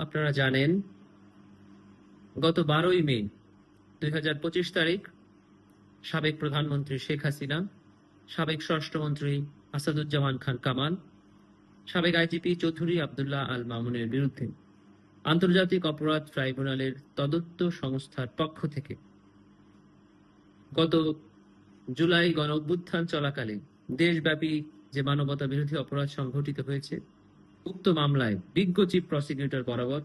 আপনারা জানেন, গত বারোই মে দুই হাজার পঁচিশ তারিখ, সাবেক প্রধানমন্ত্রী শেখ হাসিনা, সাবেক স্বরাষ্ট্রমন্ত্রী আসাদুজ্জামান খান কামাল, সাবেক আইজিপি চৌধুরী আবদুল্লাহ আল মামুনের বিরুদ্ধে আন্তর্জাতিক অপরাধ ট্রাইব্যুনালের তদন্ত সংস্থার পক্ষ থেকে গত জুলাই গণ অভ্যুত্থান চলাকালে দেশব্যাপী যে মানবতা বিরোধী অপরাধ সংঘটিত হয়েছে উক্ত মামলায় বিজ্ঞ চিফ প্রসিকিউটর বরাবর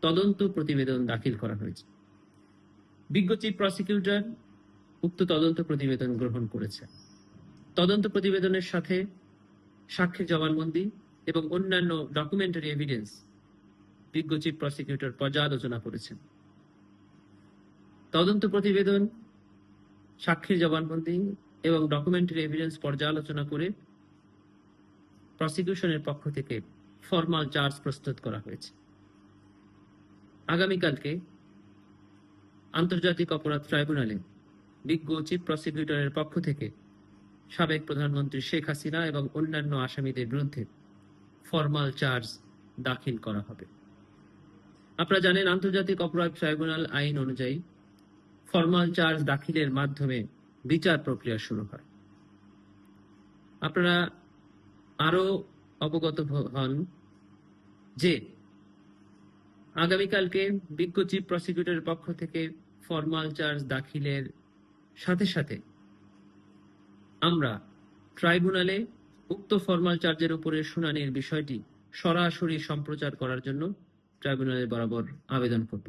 তদন্ত প্রতিবেদন দাখিল করা হয়েছে। বিজ্ঞ চিফ প্রসিকিউটর উক্ত তদন্ত প্রতিবেদন গ্রহণ করেছে তদন্ত প্রতিবেদনের সাথে সাক্ষীর জবানবন্দি এবং অন্যান্য ডকুমেন্টারি এভিডেন্স বিজ্ঞ চিফ প্রসিকিউটর পর্যালোচনা করেছেন। তদন্ত প্রতিবেদন, সাক্ষীর জবানবন্দি এবং ডকুমেন্টারি এভিডেন্স পর্যালোচনা করে প্রসিকিউশনের পক্ষ থেকে ফরমাল চার্জ প্রস্তুত করা হয়েছে। আগামীকালকে আন্তর্জাতিক অপরাধ ট্রাইব্যুনালে বিজ্ঞ চিফ প্রসিকিউটরের পক্ষ থেকে সাবেক প্রধানমন্ত্রী শেখ হাসিনা এবং অন্যান্য আসামিদের বিরুদ্ধে ফরমাল চার্জ দাখিল করা হবে। আপনারা জানেন, আন্তর্জাতিক অপরাধ ট্রাইব্যুনাল আইন অনুযায়ী ফরমাল চার্জ দাখিলের মাধ্যমে বিচার প্রক্রিয়া শুরু হয়। আপনারা আরও অবগত হন যে আগামীকালকে বিজ্ঞ চিফ প্রসিকিউটরের পক্ষ থেকে ফরমাল চার্জ দাখিলের সাথে সাথে আমরা ট্রাইব্যুনালে উক্ত ফরমাল চার্জের উপরে শুনানির বিষয়টি সরাসরি সম্প্রচার করার জন্য ট্রাইব্যুনালের বরাবর আবেদন করব।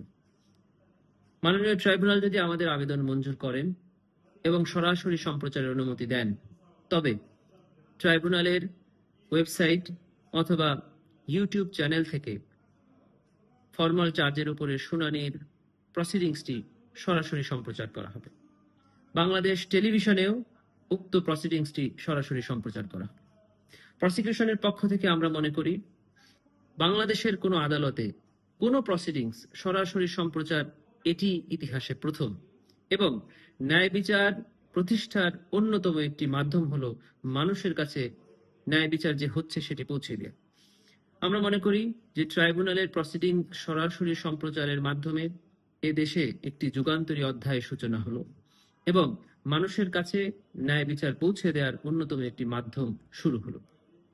মাননীয় ট্রাইব্যুনাল যদি আমাদের আবেদন মঞ্জুর করেন এবং সরাসরি সম্প্রচারের অনুমতি দেন, তবে ট্রাইব্যুনালের ওয়েবসাইট অথবা ইউটিউব চ্যানেল থেকে ফরমাল চার্জের উপরে শুনানির প্রসিডিংসটি সরাসরি সম্প্রচার করা হবে। বাংলাদেশ টেলিভিশনেও উক্ত প্রসিডিংসটি সরাসরি সম্প্রচার করা হবে। প্রসিকিউশনের পক্ষ থেকে আমরা মনে করি, বাংলাদেশের কোনো আদালতে কোনো প্রসিডিংস সরাসরি সম্প্রচার এটি ইতিহাসে প্রথম এবং ন্যায় বিচার প্রতিষ্ঠার অন্যতম একটি মাধ্যম হলো মানুষের কাছে ন্যায় বিচার যে হচ্ছে সেটি পৌঁছে দেওয়া আমরা মনে করি যে ট্রাইব্যুনালের প্রসিডিং সরাসরি সম্প্রচারের মাধ্যমে এ দেশে একটি যুগান্তরী অধ্যায়ের সূচনা হলো এবং মানুষের কাছে ন্যায় বিচার পৌঁছে দেওয়ার অন্যতম একটি মাধ্যম শুরু হলো।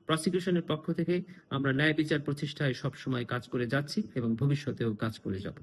প্রসিকিউশনের পক্ষ থেকে আমরা ন্যায় বিচার প্রতিষ্ঠায় সবসময় কাজ করে যাচ্ছি এবং ভবিষ্যতেও কাজ করে যাব।